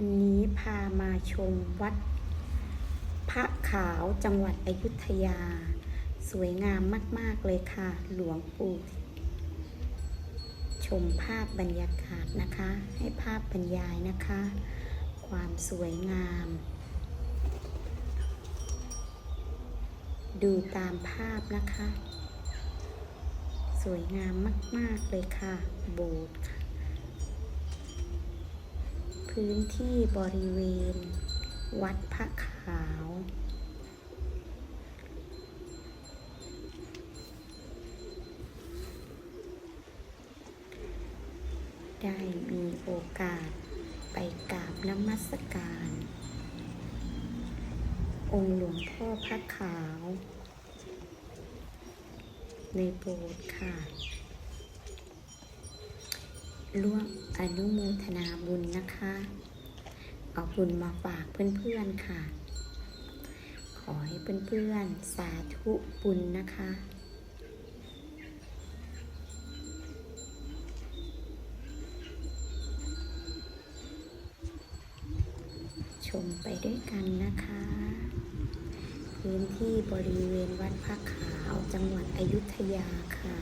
วันนี้พามาชมวัด พระขาวจังหวัดอยุธยา สวยงามมาก ๆ เลยค่ะ หลวงปู่ ชมภาพบรรยากาศนะคะ ให้ภาพบรรยายนะคะ ความสวยงาม ดูตามภาพนะคะ สวยงามมาก ๆ เลยค่ะ โบสถ์ค่ะ พื้นที่บริเวณ วัดพระขาว ได้มีโอกาสไปกราบนมัสการ องค์หลวงพ่อพระขาว ในโบสถ์ค่ะ ร่วมอนุโมทนาบุญนะคะ เอาบุญมาฝากเพื่อนๆค่ะ ขอให้เพื่อนๆ สาธุบุญนะคะชมไปด้วยกันนะคะ พื้นที่บริเวณวัดพระขาวจังหวัดอยุธยาค่ะ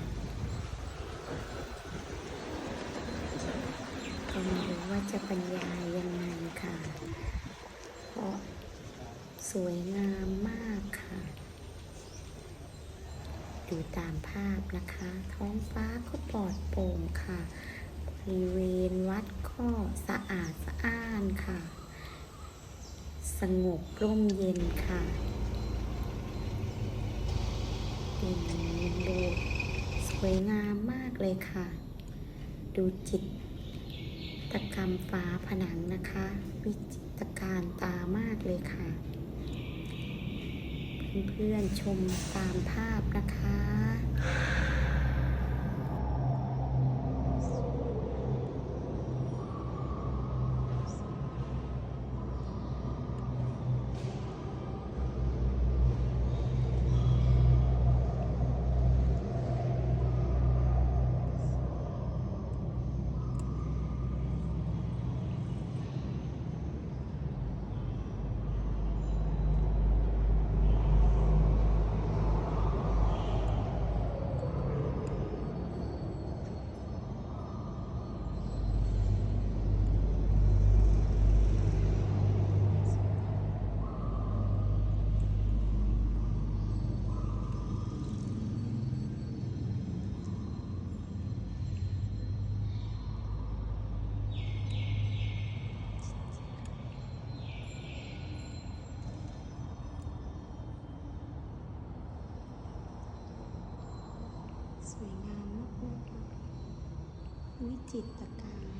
ม่รู้ว่าจะบรรยายยังไงค่ะ เพราะสวยงามมากค่ะ ดูตามภาพนะคะ ท้องฟ้าก็ปลอดโปร่งค่ะ บริเวณวัดก็สะอาดสะอ้านค่ะ สงบร่มเย็นค่ะดินโบสถ์สวยงามมากเลยค่ะ ดูจิต ตกรรมฝาผนังนะคะ วิจิตรการตามากเลยค่ะ เพื่อนๆชมตามภาพนะคะ จิตกา